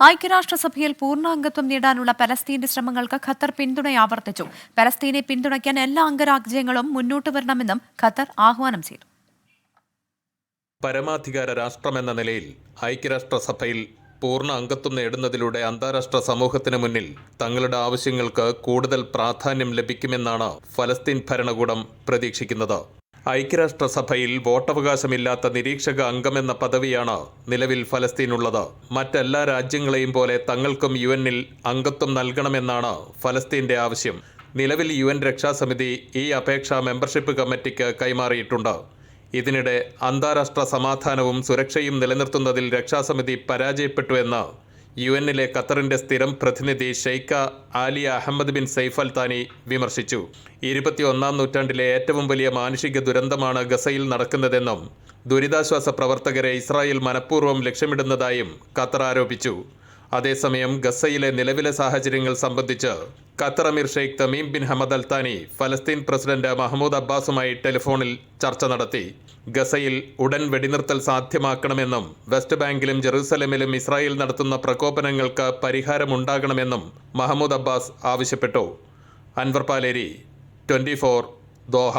ഐക്യരാഷ്ട്രസഭയിൽ പൂർണാംഗത്വം നേടാനുള്ള പലസ്തീന്റെ ശ്രമങ്ങൾക്ക് ഖത്തർ പിന്തുണ ആവർത്തിച്ചു. പലസ്തീനെ പിന്തുണയ്ക്കാൻ എല്ലാ അംഗരാജ്യങ്ങളും മുന്നോട്ട് വരണമെന്നും ഖത്തർ ആഹ്വാനം ചെയ്തു. പരമാധികാര രാഷ്ട്രമെന്ന നിലയിൽ ഐക്യരാഷ്ട്രസഭയിൽ പൂർണ അംഗത്വം നേടുന്നതിലൂടെ അന്താരാഷ്ട്ര സമൂഹത്തിന് മുന്നിൽ തങ്ങളുടെ ആവശ്യങ്ങൾക്ക് കൂടുതൽ പ്രാധാന്യം ലഭിക്കുമെന്നാണ് ഫലസ്തീൻ ഭരണകൂടം പ്രതീക്ഷിക്കുന്നത്. ഐക്യരാഷ്ട്രസഭയിൽ വോട്ടവകാശമില്ലാത്ത നിരീക്ഷക അംഗമെന്ന പദവിയാണ് നിലവിൽ ഫലസ്തീനുള്ളത്. മറ്റെല്ലാ രാജ്യങ്ങളെയും പോലെ തങ്ങൾക്കും യു എന്നിൽ അംഗത്വം നൽകണമെന്നാണ് ഫലസ്തീന്റെ ആവശ്യം. നിലവിൽ യു എൻ രക്ഷാസമിതി ഈ അപേക്ഷ മെമ്പർഷിപ്പ് കമ്മിറ്റിക്ക് കൈമാറിയിട്ടുണ്ട്. ഇതിനിടെ അന്താരാഷ്ട്ര സമാധാനവും സുരക്ഷയും നിലനിർത്തുന്നതിൽ രക്ഷാസമിതി പരാജയപ്പെട്ടു എന്ന് യു എന്നിലെ ഖത്തറിന്റെ സ്ഥിരം പ്രതിനിധി Sheikha Alya Ahmed bin Saif Al Thani വിമർശിച്ചു. ഇരുപത്തിയൊന്നാം നൂറ്റാണ്ടിലെ ഏറ്റവും വലിയ മാനുഷിക ദുരന്തമാണ് ഗസയിൽ നടക്കുന്നതെന്നും ദുരിതാശ്വാസ പ്രവർത്തകരെ ഇസ്രായേൽ മനഃപൂർവം ലക്ഷ്യമിടുന്നതായും ഖത്തർ ആരോപിച്ചു. അതേസമയം ഗസയിലെ നിലവിലെ സാഹചര്യങ്ങൾ സംബന്ധിച്ച് ഖത്തർ അമീർ Sheikh Tamim bin Hamad Al Thani ഫലസ്തീൻ പ്രസിഡന്റ് മഹമ്മൂദ് അബ്ബാസുമായി ടെലിഫോണിൽ ചർച്ച നടത്തി. ഗസയിൽ ഉടൻ വെടിനിർത്തൽ സാധ്യമാക്കണമെന്നും വെസ്റ്റ് ബാങ്കിലും ജെറൂസലമിലും ഇസ്രായേൽ നടത്തുന്ന പ്രകോപനങ്ങൾക്ക് പരിഹാരമുണ്ടാകണമെന്നും മഹമ്മൂദ് അബ്ബാസ് ആവശ്യപ്പെട്ടു. Anwar Paleri twenty Doha.